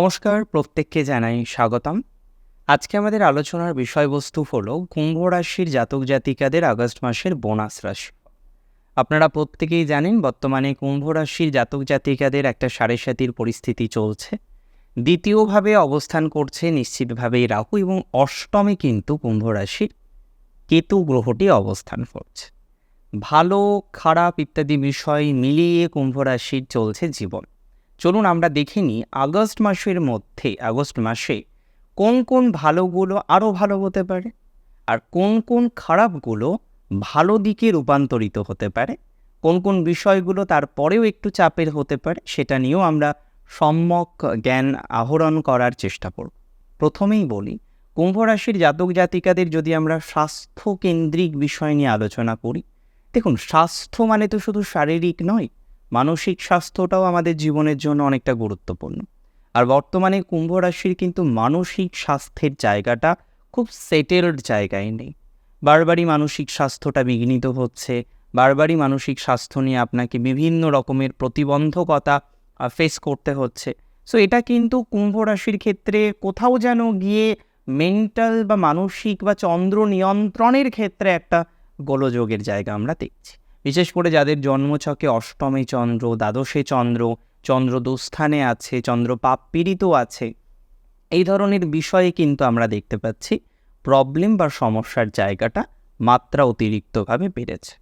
নমস্কার, প্রত্যেককে জানাই স্বাগতম। আজকে আমাদের আলোচনার বিষয়বস্তু হল কুম্ভ রাশির জাতক জাতিকাদের আগস্ট মাসের বোনাস রাশি। আপনারা প্রত্যেকেই জানেন, বর্তমানে কুম্ভ রাশির জাতক জাতিকাদের একটা সাড়ে সাতির পরিস্থিতি চলছে। দ্বিতীয়ভাবে অবস্থান করছে নিশ্চিতভাবেই রাহু এবং অষ্টমে কিন্তু কুম্ভ রাশির কেতু গ্রহটি অবস্থান করছে। ভালো, খারাপ ইত্যাদি বিষয় মিলিয়ে কুম্ভ রাশির চলছে জীবন। চলুন আমরা দেখে নিই আগস্ট মাসের মধ্যে, আগস্ট মাসে কোন কোন ভালোগুলো আরও ভালো হতে পারে আর কোন কোন খারাপগুলো ভালো দিকে রূপান্তরিত হতে পারে, কোন কোন বিষয়গুলো তারপরেও একটু চাপের হতে পারে সেটা নিয়েও আমরা সম্যক জ্ঞান আহরণ করার চেষ্টা করব। প্রথমেই বলি, কুম্ভ রাশির জাতক জাতিকাদের যদি আমরা স্বাস্থ্য কেন্দ্রিক বিষয় নিয়ে আলোচনা করি, দেখুন স্বাস্থ্য মানে তো শুধু শারীরিক নয় মানসিক স্বাস্থ্যটাও আমাদের জীবনের জন্য অনেকটা গুরুত্বপূর্ণ। আর বর্তমানে কুম্ভ রাশির কিন্তু মানসিক স্বাস্থ্যের জায়গাটা খুব সেটেলড জায়গায় নেই। বারবারই মানসিক স্বাস্থ্যটা বিঘ্নিত হচ্ছে, বারবারই মানসিক স্বাস্থ্য নিয়ে আপনাকে বিভিন্ন রকমের প্রতিবন্ধকতা ফেস করতে হচ্ছে। সো এটা কিন্তু কুম্ভ রাশির ক্ষেত্রে কোথাও যেন গিয়ে মেন্টাল বা মানসিক বা চন্দ্র নিয়ন্ত্রণের ক্ষেত্রে একটা গোলযোগের জায়গা আমরা দেখছি। বিশেষ করে যাদের জন্মছকে অষ্টমে চন্দ্র, দ্বাদশে চন্দ্র চন্দ্র দুস্থানে আছে চন্দ্র পাপ পীড়িত আছে, এই ধরনের বিষয়ে কিন্তু আমরা দেখতে পাচ্ছি প্রবলেম বা সমস্যার জায়গাটা মাত্রা অতিরিক্তভাবে বেড়েছে।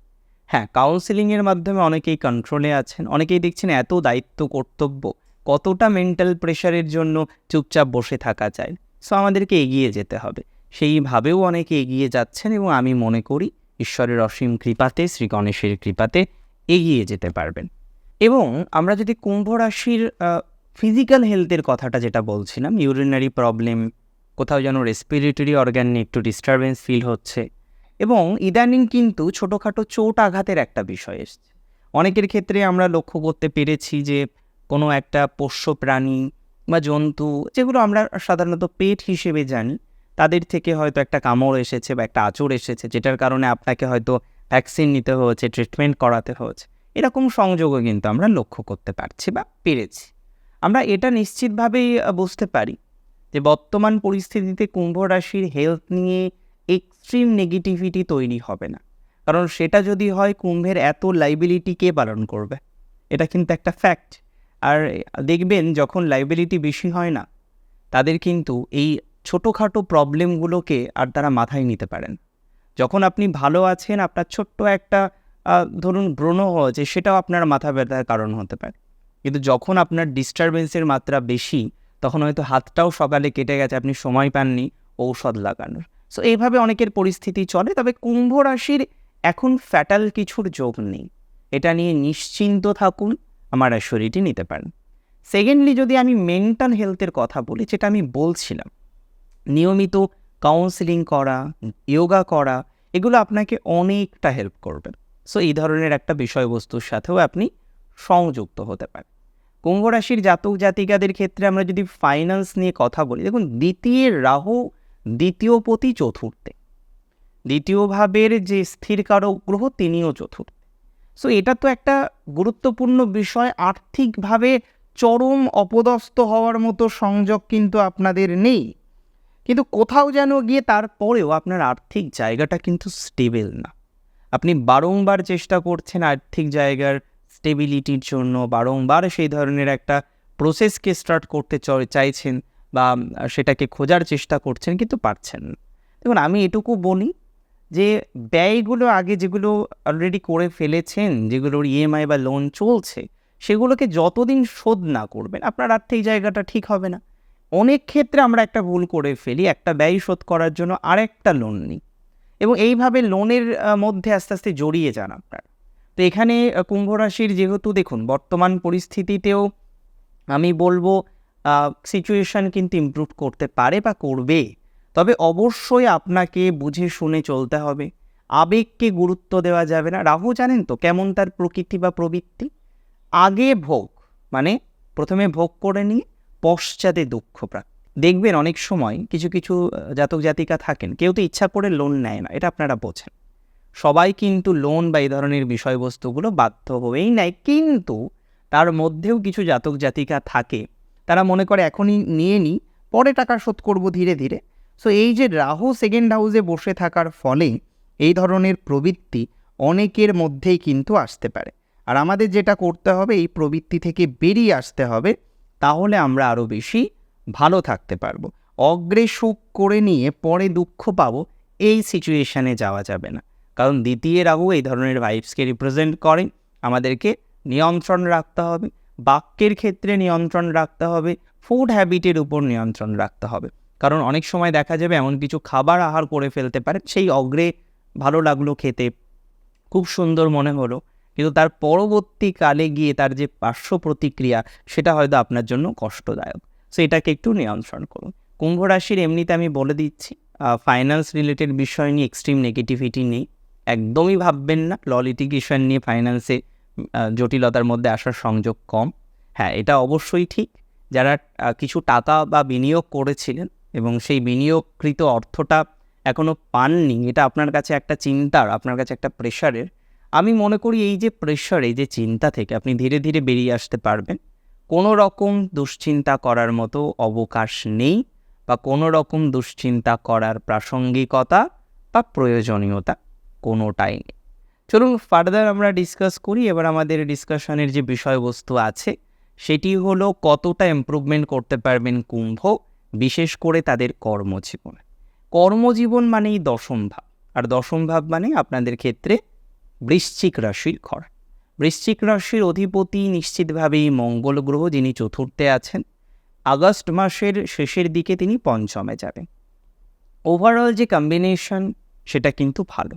হ্যাঁ কাউন্সিলিংয়ের মাধ্যমে অনেকেই কন্ট্রোলে আছেন, অনেকেই দেখছেন এত দায়িত্ব, কর্তব্য, কতটা মেন্টাল প্রেশারের জন্য চুপচাপ বসে থাকা যায়। সো আমাদেরকে এগিয়ে যেতে হবে। সেইভাবেও অনেকে এগিয়ে যাচ্ছেন এবং আমি মনে করি ঈশ্বরের অসীম কৃপাতে, শ্রী গণেশের কৃপাতে এগিয়ে যেতে পারবেন। এবং আমরা যদি কুম্ভ রাশির ফিজিক্যাল হেলথের কথাটা যেটা বলছিলাম ইউরিনারি প্রবলেম কোথাও যেন রেসপিরেটরি অর্গ্যান একটু ডিস্টারবেন্স ফিল হচ্ছে, এবং ইদানিং কিন্তু ছোটোখাটো চোট আঘাতের একটা বিষয় এসছে। অনেকের ক্ষেত্রে আমরা লক্ষ্য করতে পেরেছি যে, কোনো একটা পোষ্য প্রাণী বা জন্তু, যেগুলো আমরা সাধারণত পেট হিসেবে জানি তাদের থেকে হয়তো একটা কামড় এসেছে বা একটা আঁচড় এসেছে, যেটার কারণে আপনাকে হয়তো ভ্যাকসিন নিতে হয়েছে ট্রিটমেন্ট করাতে হয়েছে। এরকম সংযোগও কিন্তু আমরা লক্ষ্য করতে পারছি বা পেরেছি। আমরা এটা নিশ্চিতভাবেই বুঝতে পারি যে বর্তমান পরিস্থিতিতে কুম্ভ রাশির হেলথ নিয়ে এক্সট্রিম নেগেটিভিটি তৈরি হবে না। কারণ সেটা যদি হয়, কুম্ভের এত লাইবিলিটি কে পালন করবে? এটা কিন্তু একটা ফ্যাক্ট আর দেখবেন যখন লাইবিলিটি বেশি হয় না, তাদের কিন্তু এই ছোটোখাটো প্রবলেমগুলোকে আর তারা মাথায় নিতে পারেন। যখন আপনি ভালো আছেন, আপনার ছোট্ট একটা ধরুন ব্রণ হয়েছে, সেটাও আপনার মাথা ব্যথার কারণ হতে পারে। কিন্তু যখন আপনার ডিস্টারবেন্সের মাত্রা বেশি, তখন হয়তো হাতটাও সকালে কেটে গেছে, আপনি সময় পাননি, ঔষধ লাগানোর। সো এইভাবে অনেকের পরিস্থিতি চলে, তবে কুম্ভ রাশির এখন ফ্যাটাল কিছুর যোগ নেই। এটা নিয়ে নিশ্চিন্ত থাকুন, আমার শরীরটি নিতে পারেন। সেকেন্ডলি যদি আমি মেন্টাল হেলথের কথা বলি, যেটা আমি বলছিলাম নিয়মিত কাউন্সিলিং করা যোগা করা, এগুলো আপনাকে অনেকটা হেল্প করবে। সো এই ধরনের একটা বিষয়বস্তুর সাথেও আপনি সংযুক্ত হতে পারেন। কুম্ভ রাশির জাতক জাতিকাদের ক্ষেত্রে আমরা যদি ফাইন্যান্স নিয়ে কথা বলি, দেখুন দ্বিতীয় রাহু, দ্বিতীয় পতি চতুর্থে। দ্বিতীয় ভাবের যে স্থির কারক গ্রহ, তিনিও চতুর্থ। সো এটা তো একটা গুরুত্বপূর্ণ বিষয়, আর্থিকভাবে চরম অপদস্থ হওয়ার মতো সংযোগ কিন্তু আপনাদের নেই। কিন্তু কোথাও যেন গিয়ে তারপরেও আপনার আর্থিক জায়গাটা কিন্তু স্টেবেল না। আপনি বারংবার চেষ্টা করছেন আর্থিক জায়গার স্টেবিলিটির জন্য, বারংবার সেই ধরনের একটা প্রসেসকে স্টার্ট করতে চাইছেন বা সেটাকে খোঁজার চেষ্টা করছেন কিন্তু পারছেন না। দেখুন, আমি এটুকু বলি যে ব্যয়গুলো আগে যেগুলো অলরেডি করে ফেলেছেন, যেগুলোর ইএমআই বা লোন চলছে, সেগুলোকে যতদিন শোধ না করবেন, আপনার আর্থিক জায়গাটা ঠিক হবে না। অনেক ক্ষেত্রে আমরা একটা ভুল করে ফেলি, একটা ব্যয় শোধ করার জন্য আরেকটা লোন নিই। এবং এইভাবে লোনের মধ্যে আস্তে আস্তে জড়িয়ে যান আপনার। তো এখানে কুম্ভ রাশির যেহেতু দেখুন, বর্তমান পরিস্থিতিতেও আমি বলব সিচুয়েশান কিন্তু ইমপ্রুভ করতে পারে বা করবে। তবে অবশ্যই আপনাকে বুঝে শুনে চলতে হবে। আবেগকে গুরুত্ব দেওয়া যাবে না। রাহু জানেন তো কেমন তার প্রকৃতি বা প্রবৃত্তি? আগে ভোগ মানে প্রথমে ভোগ করে নিয়ে পশ্চাতে দুঃখ প্রাপ্তি দেখবেন অনেক সময় কিছু কিছু জাতক জাতিকা থাকেন, কেউ তো ইচ্ছা করে লোন নেয় না, এটা আপনারা বোঝেন। সবাই কিন্তু লোন বা এই ধরনের বিষয়বস্তুগুলো বাধ্য হয়েই নেয়, কিন্তু তার মধ্যেও কিছু জাতক জাতিকা থাকে, তারা মনে করে এখনই নিয়ে নিই পরে টাকা শোধ করব ধীরে ধীরে। সো এই যে রাহু সেকেন্ড হাউসে বসে থাকার ফলে এই ধরনের প্রবৃত্তি অনেকের মধ্যেই কিন্তু আসতে পারে। আর আমাদের যেটা করতে হবে, এই প্রবৃত্তি থেকে বেরিয়ে আসতে হবে তাহলে আমরা আরও বেশি ভালো থাকতে পারব। অগ্রে সুখ করে নিয়ে পরে দুঃখ পাবো, এই সিচুয়েশানে যাওয়া যাবে না। কারণ দ্বিতীয় রাহু এই ধরনের ভাইবসকে রিপ্রেজেন্ট করে। আমাদেরকে নিয়ন্ত্রণ রাখতে হবে, বাক্যের ক্ষেত্রে নিয়ন্ত্রণ রাখতে হবে ফুড হ্যাবিটের উপর নিয়ন্ত্রণ রাখতে হবে। কারণ অনেক সময় দেখা যাবে এমন কিছু খাবার আহার করে ফেলতে পারে, সেই অগ্রে ভালো লাগল খেতে। খুব সুন্দর মনে হলো। কিন্তু তার পরবর্তীকালে গিয়ে তার যে পার্শ্ব প্রতিক্রিয়া, সেটা হয়তো আপনার জন্য কষ্টদায়ক। সো এটাকে একটু নিয়ন্ত্রণ করুন। কুম্ভ রাশির এমনিতে আমি বলে দিচ্ছি ফাইন্যান্স রিলেটেড বিষয় নিয়ে এক্সট্রিম নেগেটিভিটি নেই। একদমই ভাববেন না ল লিটিগেশন নিয়ে ফাইন্যান্সে জটিলতার মধ্যে আসার সংযোগ কম। হ্যাঁ এটা অবশ্যই ঠিক। যারা কিছু টাকা বা বিনিয়োগ করেছিলেন এবং সেই বিনিয়োগকৃত অর্থটা এখনও পাননি, এটা আপনার কাছে একটা চিন্তার, আপনার কাছে একটা প্রেশারের আমি মনে করি এই যে প্রেশার এই যে চিন্তা থেকে আপনি ধীরে ধীরে বেরিয়ে আসতে পারবেন। কোনো রকম দুশ্চিন্তা করার মতো অবকাশ নেই বা কোনো রকম দুশ্চিন্তা করার প্রাসঙ্গিকতা বা প্রয়োজনীয়তা কোনোটাই নেই। চলুন ফার্দার আমরা ডিসকাস করি, এবার আমাদের ডিসকাশনের যে বিষয়বস্তু আছে, সেটি হলো কতটা ইমপ্রুভমেন্ট করতে পারবেন কুম্ভ, বিশেষ করে তাদের কর্মজীবনে। কর্মজীবন মানেই দশম ভাব, আর দশম ভাব মানে আপনাদের ক্ষেত্রে বৃশ্চিক রাশির ঘর। বৃশ্চিক রাশির অধিপতি নিশ্চিতভাবেই মঙ্গল গ্রহ যিনি চতুর্থে আছেন, আগস্ট মাসের শেষের দিকে তিনি পঞ্চমে যাবেন। ওভারঅল যে কম্বিনেশন সেটা কিন্তু ভালো।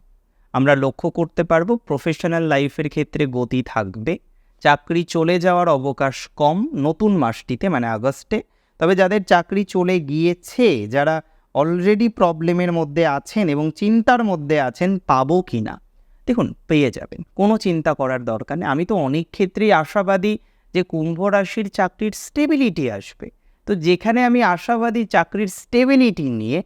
আমরা লক্ষ্য করতে পারব প্রফেশনাল লাইফের ক্ষেত্রে গতি থাকবে, চাকরি চলে যাওয়ার অবকাশ কম নতুন মাসটিতে মানে আগস্টে। তবে যাদের চাকরি চলে গিয়েছে, যারা অলরেডি প্রবলেমের মধ্যে আছেন এবং চিন্তার মধ্যে আছেন, পাবো কি না দেখুন, পেয়ে যাবেন। কোনো চিন্তা করার দরকার নেই। আমি তো অনেক ক্ষেত্রেই আশাবাদী যে কুম্ভ রাশির চাকরির স্টেবিলিটি আসবে। তো যেখানে আমি আশাবাদী চাকরির স্টেবিলিটি নিয়ে,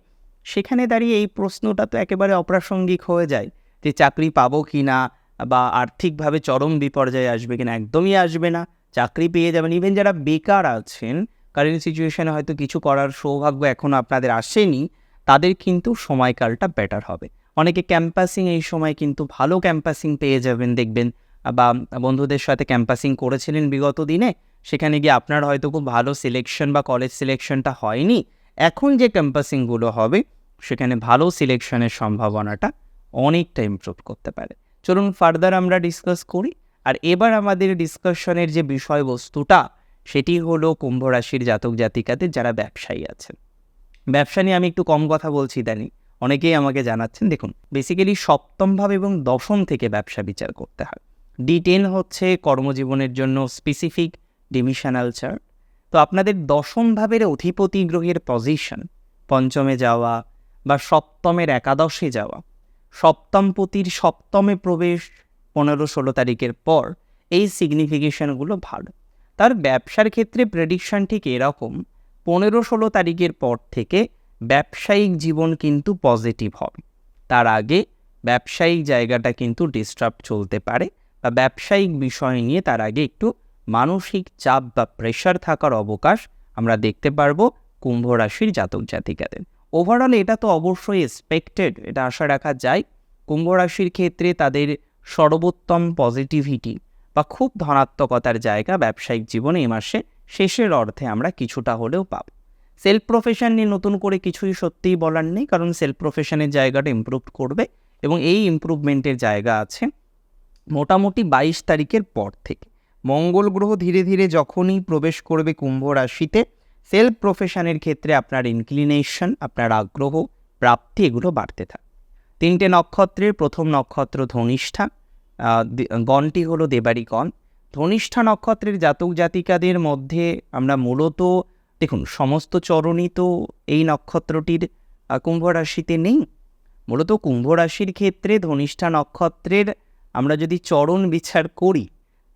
সেখানে দাঁড়িয়ে এই প্রশ্নটা তো একেবারে অপ্রাসঙ্গিক হয়ে যায় যে চাকরি পাবো কি না বা আর্থিকভাবে চরম বিপর্যয় আসবে কিনা। একদমই আসবে না। চাকরি পেয়ে যাবেন। ইভেন যারা বেকার আছেন কারেন্ট সিচুয়েশনে হয়তো কিছু করার সৌভাগ্য এখনও আপনাদের আসেনি, তাদের কিন্তু সময়কালটা বেটার হবে। অনেকে ক্যাম্পাসিং এই সময় কিন্তু ভালো ক্যাম্পাসিং পেয়ে যাবেন, দেখবেন। বা বন্ধুদের সাথে ক্যাম্পাসিং করেছিলেন বিগত দিনে, সেখানে গিয়ে আপনার হয়তো খুব ভালো সিলেকশন বা কলেজ সিলেকশনটা হয়নি। এখন যে ক্যাম্পাসিংগুলো হবে, সেখানে ভালো সিলেকশনের সম্ভাবনাটা অনেকটা ইমপ্রুভ করতে পারে। চলুন ফার্দার আমরা ডিসকাস করি। আর এবার আমাদের ডিসকাশনের যে বিষয়বস্তুটা, সেটি হলো কুম্ভ রাশির জাতক জাতিকাদের যারা ব্যবসায়ী আছেন। ব্যবসা নিয়ে আমি একটু কম কথা বলছি ইদানিং অনেকেই আমাকে জানাচ্ছেন, দেখুন বেসিক্যালি সপ্তম ভাব এবং দশম থেকে ব্যবসা বিচার করতে হয়। ডি টেন হচ্ছে কর্মজীবনের জন্য স্পেসিফিক ডিমিশনাল চার্ট তো আপনাদের দশম ভাবের অধিপতি গ্রহের পজিশন পঞ্চমে যাওয়া বা সপ্তমের একাদশে যাওয়া, সপ্তমপতির সপ্তমে প্রবেশ পনেরো ষোলো তারিখের পর এই সিগনিফিকেশনগুলো ভালো। তার ব্যবসার ক্ষেত্রে প্রেডিকশন ঠিক এরকম, পনেরো ষোলো তারিখের পর থেকে ব্যবসায়িক জীবন কিন্তু পজিটিভ হবে। তার আগে ব্যবসায়িক জায়গাটা কিন্তু ডিস্টার্ব চলতে পারে বা ব্যবসায়িক বিষয় নিয়ে তার আগে একটু মানসিক চাপ বা প্রেশার থাকার অবকাশ আমরা দেখতে পারব কুম্ভ রাশির জাতক জাতিকাদের। ওভারঅল এটা তো অবশ্যই এক্সপেক্টেড এটা আশা রাখা যায়। কুম্ভ রাশির ক্ষেত্রে তাদের সর্বোত্তম পজিটিভিটি বা খুব ধনাত্মকতার জায়গা ব্যবসায়িক জীবনে এই মাসে শেষের অর্থে আমরা কিছুটা হলেও পাব। সেলফ প্রফেশন নিয়ে নতুন করে কিছুই সত্যিই বলার নেই, কারণ সেলফ প্রফেশনের জায়গাটা ইমপ্রুভ করবে এবং এই ইমপ্রুভমেন্টের জায়গা আছে মোটামুটি বাইশ তারিখের পর থেকে। মঙ্গল গ্রহ ধীরে ধীরে যখনই প্রবেশ করবে কুম্ভ রাশিতে, সেলফ প্রফেশনের ক্ষেত্রে আপনার ইনক্লিনেশন আপনার আগ্রহ, প্রাপ্তি এগুলো বাড়তে থাকে তিনটে নক্ষত্রের, প্রথম নক্ষত্র ধনিষ্ঠা গণটি হলো দেবারি গণ ধনিষ্ঠা নক্ষত্রের জাতক জাতিকাদের মধ্যে আমরা মূলত দেখুন, সমস্ত চরণই তো এই নক্ষত্রটির কুম্ভ রাশিতে নেই। মূলত কুম্ভ রাশির ক্ষেত্রে ধনিষ্ঠা নক্ষত্রের আমরা যদি চরণ বিচার করি,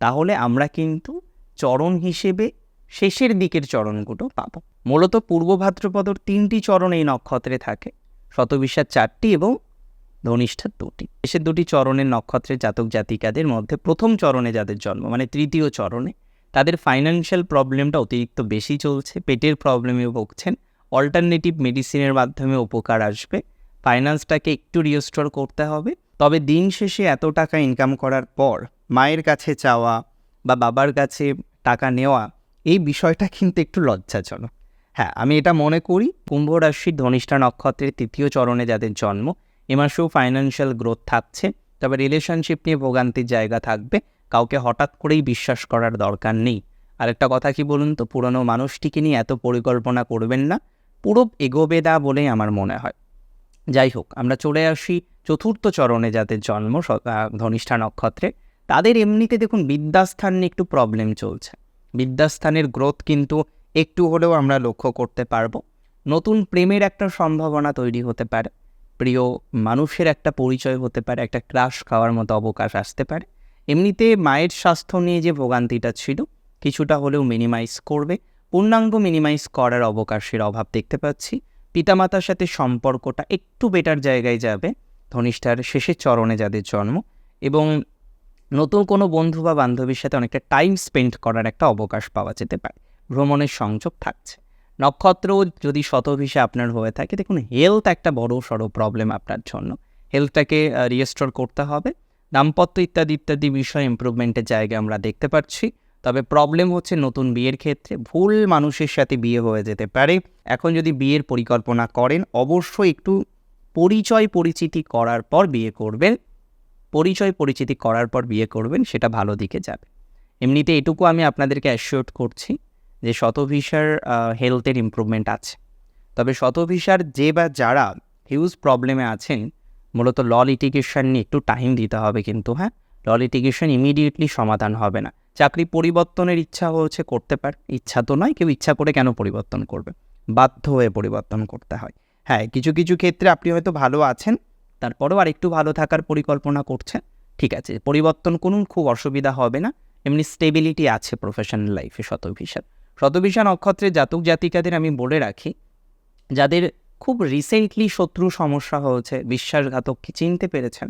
তাহলে আমরা কিন্তু চরণ হিসেবে শেষের দিকের চরণগুলো পাব। মূলত পূর্ব ভাদ্রপদর তিনটি চরণ এই নক্ষত্রে থাকে শতবিশ্বার চারটি এবং ধনিষ্ঠার দুটি। শেষের দুটি চরণের নক্ষত্রের জাতক জাতিকাদের মধ্যে প্রথম চরণে যাদের জন্ম মানে তৃতীয় চরণে তাদের ফাইন্যান্সিয়াল প্রবলেমটা অতিরিক্ত বেশি চলছে, পেটের প্রবলেমে ভুগছেন অল্টারনেটিভ মেডিসিনের মাধ্যমে উপকার আসবে ফাইন্যান্সটাকে একটু রিস্টোর করতে হবে। তবে দিন শেষে এত টাকা ইনকাম করার পর মায়ের কাছে চাওয়া বা বাবার কাছে টাকা নেওয়া, এই বিষয়টা কিন্তু একটু লজ্জাজনক। হ্যাঁ আমি এটা মনে করি, কুম্ভ রাশির ধনিষ্ঠা নক্ষত্রের তৃতীয় চরণে যাদের জন্ম, এ মাসেও ফাইন্যান্সিয়াল গ্রোথ থাকছে, তবে রিলেশনশিপ নিয়ে ভোগান্তির জায়গা থাকবে। কাউকে হঠাৎ করেই বিশ্বাস করার দরকার নেই। আরেকটা কথা কি বলুন তো, পুরনো মানুষটিকে নিয়ে এত পরিকল্পনা করবেন না? পুরো এগোবে দা বলেই আমার মনে হয়। যাই হোক, আমরা চলে আসি চতুর্থ চরণে যাদের জন্ম ধনিষ্ঠা নক্ষত্রে। তাদের এমনিতে দেখুন বিদ্যাস্থান নিয়ে একটু প্রবলেম চলছে। বিদ্যাস্থানের গ্রোথ কিন্তু একটু হলেও আমরা লক্ষ্য করতে পারব। নতুন প্রেমের একটা সম্ভাবনা তৈরি হতে পারে। প্রিয় মানুষের একটা পরিচয় হতে পারে, একটা ক্রাশ খাওয়ার মতো অবকাশ আসতে পারে। এমনিতে মায়ের স্বাস্থ্য নিয়ে যে ভোগান্তিটা ছিল, কিছুটা হলেও মিনিমাইজ করবে। পূর্ণাঙ্গ মিনিমাইজ করার অবকাশের অভাব দেখতে পাচ্ছি। পিতামাতার সাথে সম্পর্কটা একটু বেটার জায়গায় যাবে, ধনিষ্ঠার শেষের চরণে যাদের জন্ম এবং নতুন কোনো বন্ধু বা বান্ধবীর সাথে অনেকটা টাইম স্পেন্ড করার একটা অবকাশ পাওয়া যেতে পারে। ভ্রমণের সংযোগ থাকছে। নক্ষত্র যদি শতভিষে আপনার হয়ে থাকে, দেখুন হেলথ একটা বড় সড়ো প্রবলেম আপনার জন্য। হেলথটাকে রিস্টোর করতে হবে। দাম্পত্য ইত্যাদি ইত্যাদি বিষয়ে ইম্প্রুভমেন্টের জায়গা আমরা দেখতে পাচ্ছি। তবে প্রবলেম হচ্ছে নতুন বিয়ের ক্ষেত্রে ভুল মানুষের সাথে বিয়ে হয়ে যেতে পারে। এখন যদি বিয়ের পরিকল্পনা করেন, অবশ্যই একটু পরিচয় পরিচিতি করার পর বিয়ে করবেন। পরিচয় পরিচিতি করার পর বিয়ে করবেন, সেটা ভালো দিকে যাবে। এমনিতে এটুকু আমি আপনাদেরকে অ্যাসিওর করছি যে শতভিসার হেলথের ইমপ্রুভমেন্ট আছে। তবে শতভিসার যে বা যারা হিউজ প্রবলেমে আছেন মূলত ল লিটিগেশন নিয়ে একটু টাইম দিতে হবে কিন্তু হ্যাঁ? ল লিটিগেশন ইমিডিয়েটলি সমাধান হবে না। চাকরি পরিবর্তনের ইচ্ছা হচ্ছে করতে পারে, ইচ্ছা তো নয়, কেউ ইচ্ছা করে কেন পরিবর্তন করবে? বাধ্য হয়ে পরিবর্তন করতে হয়। হ্যাঁ কিছু কিছু ক্ষেত্রে আপনি হয়তো ভালো আছেন, তারপরেও আর একটু ভালো থাকার পরিকল্পনা করছেন, ঠিক আছে? পরিবর্তন করুন, খুব অসুবিধা হবে না। এমনি স্টেবিলিটি আছে প্রফেশনাল লাইফে শতভিসার শতভিসা নক্ষত্রের জাতক জাতিকাদের আমি বলে রাখি, যাদের খুব রিসেন্টলি শত্রু সমস্যা হয়েছে বিশ্বাসঘাতককে চিনতে পেরেছেন?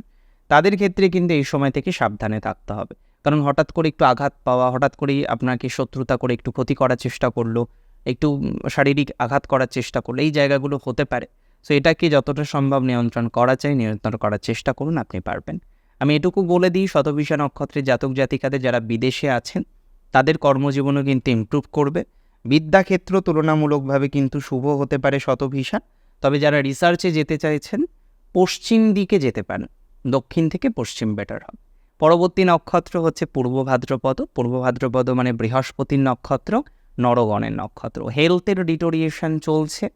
তাদের ক্ষেত্রে কিন্তু এই সময় থেকে সাবধানে থাকতে হবে। কারণ হঠাৎ করে একটু আঘাত পাওয়া, হঠাৎ করেই আপনাকে শত্রুতা করে একটু ক্ষতি করার চেষ্টা করল, একটু শারীরিক আঘাত করার চেষ্টা করল, এই জায়গাগুলো হতে পারে। সো এটাকে যতটা সম্ভব নিয়ন্ত্রণ করা চাই, নিয়ন্ত্রণ করার চেষ্টা করুন, আপনি পারবেন। আমি এটুকু বলে দিই শতভিসা নক্ষত্রের জাতক জাতিকাদের যারা বিদেশে আছেন, তাদের কর্মজীবনও কিন্তু ইমপ্রুভ করবে। বিদ্যাক্ষেত্র তুলনামূলকভাবে কিন্তু শুভ হতে পারে শতভিসা তবে যারা রিসার্চে যেতে চাইছেন, পশ্চিম দিকে যেতে পারেন। দক্ষিণ থেকে পশ্চিম বেটার হবে। পরবর্তী নক্ষত্র হচ্ছে পূর্ব ভাদ্রপদ। পূর্ব ভাদ্রপদ মানে বৃহস্পতির নক্ষত্র, নরগণের নক্ষত্র। হেলথের ডিটোরিয়েশন চলছে।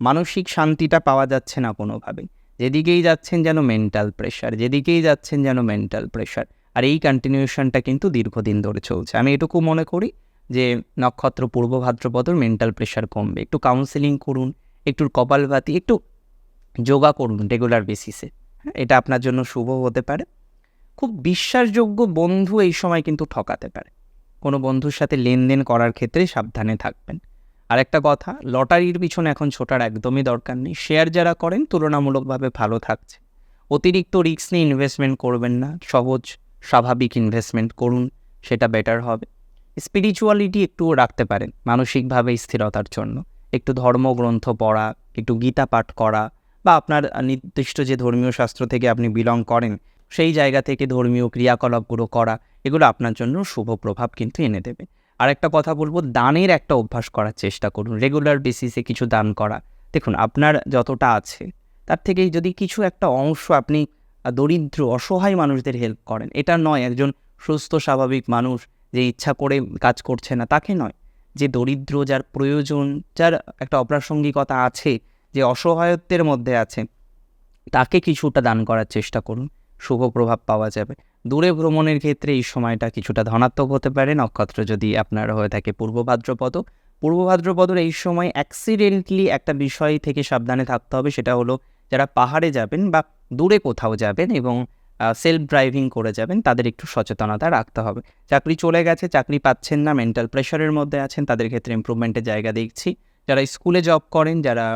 মানসিক শান্তিটা পাওয়া যাচ্ছে না কোনোভাবেই। যেদিকেই যাচ্ছেন যেন মেন্টাল প্রেশার যেদিকেই যাচ্ছেন যেন মেন্টাল প্রেশার আর এই কন্টিনিউশনটা কিন্তু দীর্ঘদিন ধরে চলছে। আমি এটুকু মনে করি যে নক্ষত্র পূর্ব ভাদ্রপদর মেন্টাল প্রেশার কমবে। একটু কাউন্সেলিং করুন। একটু কপালভাতি, একটু যোগা করুন রেগুলার বেসিসে এটা আপনার জন্য শুভ হতে পারে। খুব বিশ্বাসযোগ্য বন্ধু এই সময় কিন্তু ঠকাতে পারে। কোনো বন্ধুর সাথে লেনদেন করার ক্ষেত্রে সাবধানে থাকবেন। আর একটা কথা, লটারির পিছনে এখন ছোটার একদমই দরকার নেই। শেয়ার যারা করেন, তুলনামূলকভাবে ভালো থাকছে। অতিরিক্ত রিস্ক নিয়ে ইনভেস্টমেন্ট করবেন না। সহজ, স্বাভাবিক ইনভেস্টমেন্ট করুন, সেটা বেটার হবে। স্পিরিচুয়ালিটি একটু রাখতে পারেন, মানসিকভাবে স্থিরতার জন্য। একটু ধর্মগ্রন্থ পড়া, একটু গীতা পাঠ করা বা আপনার নির্দিষ্ট যে ধর্মীয় শাস্ত্র থেকে আপনি বিলং করেন, সেই জায়গা থেকে ধর্মীয় ক্রিয়াকলাপগুলো করা, এগুলো আপনার জন্য শুভ প্রভাব কিন্তু এনে দেবে। আর একটা কথা বলব, দানের একটা অভ্যাস করার চেষ্টা করুন রেগুলার বেসিসে কিছু দান করা। দেখুন, আপনার যতটা আছে, তার থেকে যদি কিছু একটা অংশ আপনি দরিদ্র, অসহায় মানুষদের হেল্প করেন, এটা নয়, একজন সুস্থ, স্বাভাবিক মানুষ যে ইচ্ছা করে কাজ করছে না, তাকে নয়। যে দরিদ্র, যার প্রয়োজন, যার একটা অপ্রাসঙ্গিকতা আছে, যে অসহায়ত্বের মধ্যে আছে, তাকে কিছুটা দান করার চেষ্টা করুন। শুভ প্রভাব পাওয়া যাবে। দূরে ভ্রমণের ক্ষেত্রে এই সময়টা কিছুটা ধনাত্মক হতে পারে। নক্ষত্র যদি আপনার হয়ে থাকে পূর্ব ভাদ্রপদ। পূর্ব ভাদ্রপদর এই সময় অ্যাক্সিডেন্টলি একটা বিষয় থেকে সাবধানে থাকতে হবে। সেটা হলো, যারা পাহাড়ে যাবেন বা দূরে কোথাও যাবেন এবং সেলফ ড্রাইভিং করে যাবেন, তাদের একটু সচেতনতা রাখতে হবে। চাকরি চলে গেছে, চাকরি পাচ্ছেন না মেন্টাল প্রেশারের মধ্যে আছেন, তাদের ক্ষেত্রে ইম্প্রুভমেন্টের জায়গা দেখছি। যারা স্কুলে জব করেন, যারা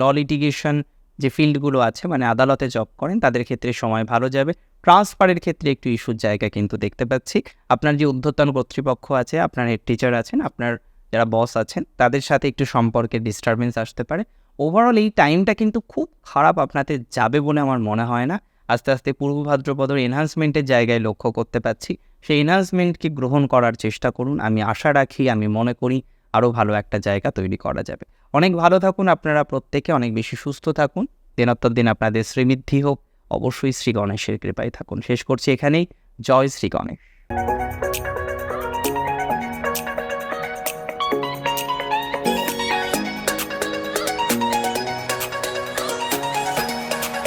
ল লিটিগেশন যে ফিল্ডগুলো আছে মানে আদালতে জব করেন, তাদের ক্ষেত্রে সময় ভালো যাবে। ট্রান্সফারের ক্ষেত্রে একটু ইস্যুর জায়গা কিন্তু দেখতে পাচ্ছি। আপনার যে ঊর্ধ্বতন কর্তৃপক্ষ আছে, আপনার হেড টিচার আছেন, আপনার যারা বস আছেন, তাদের সাথে একটু সম্পর্কে ডিস্টারবেন্স আসতে পারে। ওভারঅল এই টাইমটা কিন্তু খুব খারাপ আপনাদের যাবে বলে আমার মনে হয় না। আস্তে আস্তে পূর্ব ভাদ্রপদর এনহান্সমেন্টের জায়গায় লক্ষ্য করতে পারছি সেই এনহান্সমেন্টকে গ্রহণ করার চেষ্টা করুন। আমি আশা রাখি, আমি মনে করি আরও ভালো একটা জায়গা তৈরি করা যাবে। অনেক ভালো থাকুন আপনারা প্রত্যেকে, অনেক বেশি সুস্থ থাকুন। দিনত্তর দিন আপনাদের শ্রীমৃদ্ধি হোক। অবশ্যই শ্রী গণেশের কৃপায় থাকুন। শেষ করছি এখানেই। জয় শ্রী গণেশ।